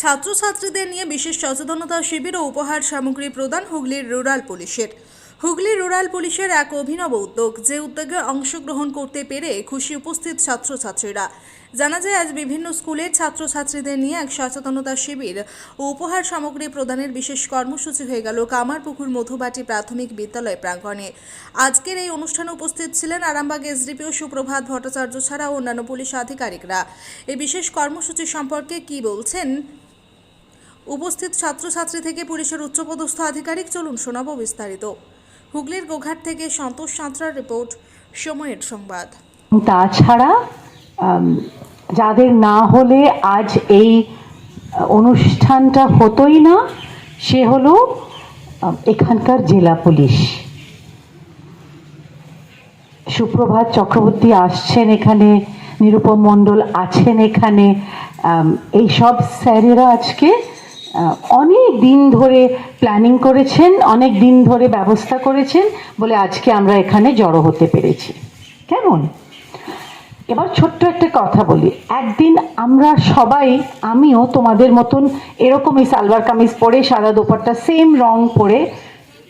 ছাত্রছাত্রীদের নিয়ে বিশেষ সচেতনতা শিবির ও উপহার সামগ্রী প্রদান হুগলির রুরাল পুলিশের। হুগলি রুরাল পুলিশের এক অভিনব উদ্যোগ যে উদ্যোগে অংশগ্রহণ করতে পেরে খুশি উপস্থিত ছাত্রছাত্রীরা। জানা যায়, আজ বিভিন্ন স্কুলের ছাত্রছাত্রীদের নিয়ে এক সচেতনতা শিবির ও উপহার সামগ্রী প্রদানের বিশেষ কর্মসূচি হয়ে গেল কামারপুকুর মধুবাটি প্রাথমিক বিদ্যালয় প্রাঙ্গণে। আজকের এই অনুষ্ঠানে উপস্থিত ছিলেন আরামবাগ এসডিপিও সুপ্রভাত ভট্টাচার্য ছাড়াও অন্যান্য পুলিশ আধিকারিকরা। এই বিশেষ কর্মসূচি সম্পর্কে কি বলছেন উপস্থিত ছাত্রছাত্রী থেকে পুলিশের উচ্চপদস্থ আধিকারিক, চলুন শোনাবো বিস্তারিত। হুগলির গোঘাট থেকে সন্তোষ সাঁতরার রিপোর্ট, সময়ের সংবাদ। তাছাড়া যাদের না হলে আজ এই অনুষ্ঠানটা হতোই না, সে হলো এখানকার জেলা পুলিশ। সুপ্রভাত চক্রবর্তী আসছেন এখানে, নিরুপম মণ্ডল আছেন এখানে এই সব স্যারেরা আজকে অনেক দিন ধরে প্ল্যানিং করেছেন, অনেক দিন ধরে ব্যবস্থা করেছেন বলে আজকে আমরা এখানে জড়ো হতে পেরেছি। কেমন? এবার ছোট্ট একটা কথা বলি। একদিন আমরা সবাই, আমিও তোমাদের মতন এরকমই সালবার কামিজ পরে, সাদা দোপাট্টা সেম রং পরে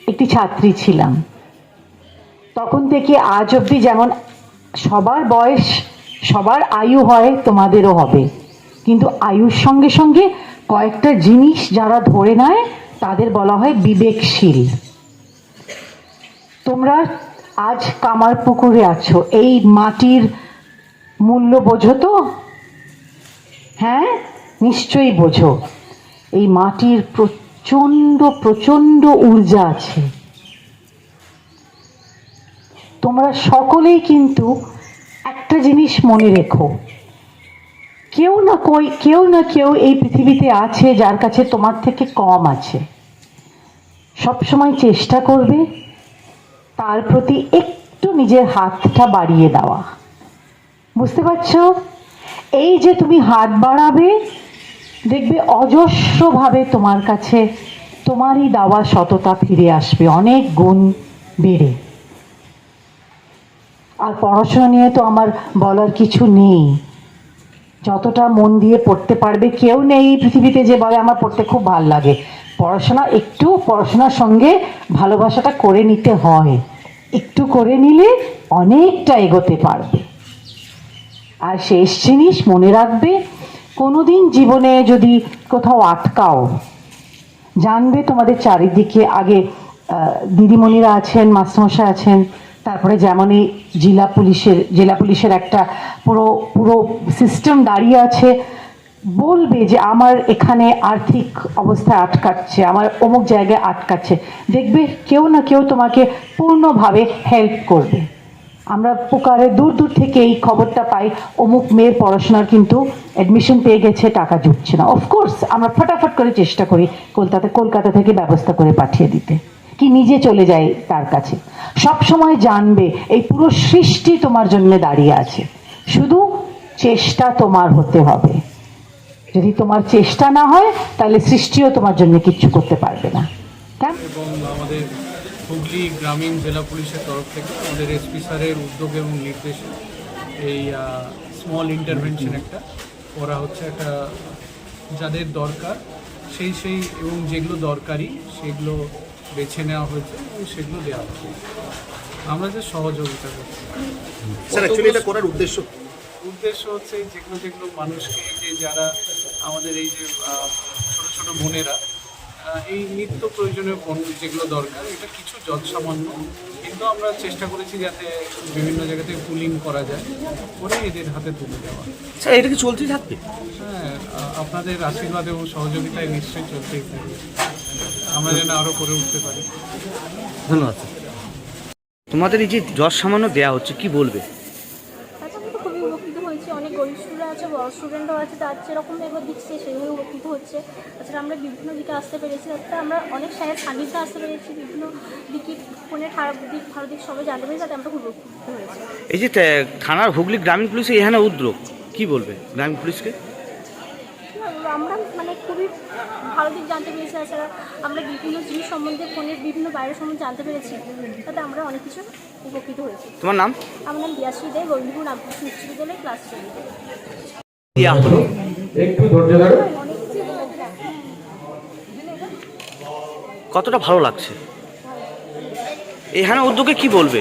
একটি ছাত্রী ছিলাম। তখন থেকে আজ অবধি যেমন সবার বয়স, সবার আয়ু হয়, তোমাদেরও হবে। কিন্তু আয়ুর সঙ্গে সঙ্গে কয়েকটা জিনিস যারা ধরে নেয়, তাদের বলা হয় বিবেকশীল। তোমরা আজ কামার পুকুরে আছো, এই মাটির মূল্য বোঝো তো? হ্যাঁ? নিশ্চয়ই বোঝো। এই মাটির প্রচণ্ড প্রচণ্ড ঊর্জা আছে। তোমরা সকলেই কিন্তু একটা জিনিস মনে রেখো কেউ না কই, কেউ না কেউ এই পৃথিবীতে আছে যার কাছে তোমার থেকে কম আছে। সবসময় চেষ্টা করবে তার প্রতি একটু নিজের হাতটা বাড়িয়ে দেওয়া। বুঝতে পারছ? এই যে তুমি হাত বাড়াবে, দেখবে অজস্রভাবে তোমার কাছে তোমারই দেওয়া সততা ফিরে আসবে, অনেক গুণ বেড়ে। আর পড়াশোনা নিয়ে তো আমার বলার কিছু নেই। যতটা মন দিয়ে পড়তে পারবে, কেউ নেই পৃথিবীতে যে বলে আমার পড়তে খুব ভালো লাগে। পড়াশোনা একটু, পড়াশোনার সঙ্গে ভালোবাসাটা করে নিতে হয়। একটু করে নিলে অনেকটা এগোতে পারবে। আর শেষ জিনিস মনে রাখবে, কোনোদিন জীবনে যদি কোথাও আটকাও, জানবে তোমাদের চারিদিকে আগে দিদিমণিরা আছেন, মাস্টারমশাই আছেন তারপরে যেমনই জেলা পুলিশের জেলা পুলিশের একটা পুরো পুরো সিস্টেম দাঁড়িয়ে আছে, বলবে যে আমার এখানে আর্থিক অবস্থায় আটকাচ্ছে, আমার অমুক জায়গায় আটকাচ্ছে। দেখবে কেউ না কেউ তোমাকে পূর্ণভাবে হেল্প করবে। আমরা পুকারে দূর দূর থেকে এই খবরটা পাই, অমুক মেয়ের পড়াশোনার কিন্তু অ্যাডমিশন পেয়ে গেছে, টাকা জুটছে না। অফকোর্স আমরা ফটাফট করে চেষ্টা করি কলকাতা কলকাতা থেকে ব্যবস্থা করে পাঠিয়ে দিতে। কি নিজে চলে যায় তার কাছে। সব সময় জানবে, এই পুরো সৃষ্টি তোমার জন্য দাঁড়িয়ে আছে। শুধু চেষ্টা তোমার হতে হবে। যদি তোমার চেষ্টা না হয়, তাহলে সৃষ্টিও তোমার জন্য কিচ্ছু করতে পারবে না। এবং আমাদের হুগলি গ্রামীণ জেলা পুলিশের তরফ থেকে আমাদের এসপি স্যারের উদ্যোগ এবং নির্দেশে, এই স্মল ইন্টারভেনশন একটা। করা হচ্ছে একটা, যাদের দরকার, সেই সেই, এবং যেগুলো দরকারি, সেগুলো বেছে নেওয়া হয়েছে এবং সেগুলো দেওয়া হচ্ছে। আমরা যে সহযোগিতা করছি। স্যার অ্যাকচুয়ালি এটা করার উদ্দেশ্য উদ্দেশ্য হচ্ছে যেগুলো যেগুলো মানুষকে যে যারা আমাদের এই যে ছোট ছোট বোনেরা এই নিত্য প্রয়োজনীয় পণ্য যেগুলো দরকার এটা কিছু যৎসামান্য। কিন্তু আমরা চেষ্টা করেছি যাতে বিভিন্ন জায়গা থেকে পুলিং করা যায় করে এদের হাতে তুলে দেওয়া। স্যার এটা কি চলতেই থাকবে? হ্যাঁ আপনাদের আশীর্বাদ এবং সহযোগিতায় নিশ্চয়ই চলতেই থাকবে। আমরা যেন আরও করে উঠতে পারি। ধন্যবাদ তোমাদের এই যে জ্বর সামান্য দেওয়া হচ্ছে কি বলবে? আচ্ছা খুবই উপকৃত হয়েছি। অনেক গরিব স্টুডেন্ট আছে বড় স্টুডেন্টও আছে তার যেরকম এবার দিচ্ছে সেভাবে উপকৃত হচ্ছে। তাছাড়া আমরা বিভিন্ন দিকে আসতে পেরেছি। তাতে আমরা অনেক স্যারের সান্নিধ্যে আসতে পেরেছি বিভিন্ন দিকে ফোনের খারাপ দিক ভালো দিক সবাই জানতে পেরেছি তাতে আমরা খুব উপকৃত হয়েছি। এই যে থানার হুগলি গ্রামীণ পুলিশে এখানে উদ্যোগ কি বলবে গ্রামীণ পুলিশকে? আমরা মানে খুবই ভালো দিক জানতে পেরেছি এছাড়া আমরা বিভিন্ন জিনিস সম্বন্ধে ফোনের বিভিন্ন বাইরের সম্বন্ধে জানতে পেরেছি তাতে আমরা অনেক কিছু উপকৃত হয়েছি। তোমার নাম? আমার নাম বিয়াশ্রী দেয় গোবিন্দপুর রামকৃষ্ণ বিশ্ববিদ্যালয়ের ক্লাস কতটা ভালো লাগছে? এখানে হ্যাঁ, উদ্যোগে কি বলবে?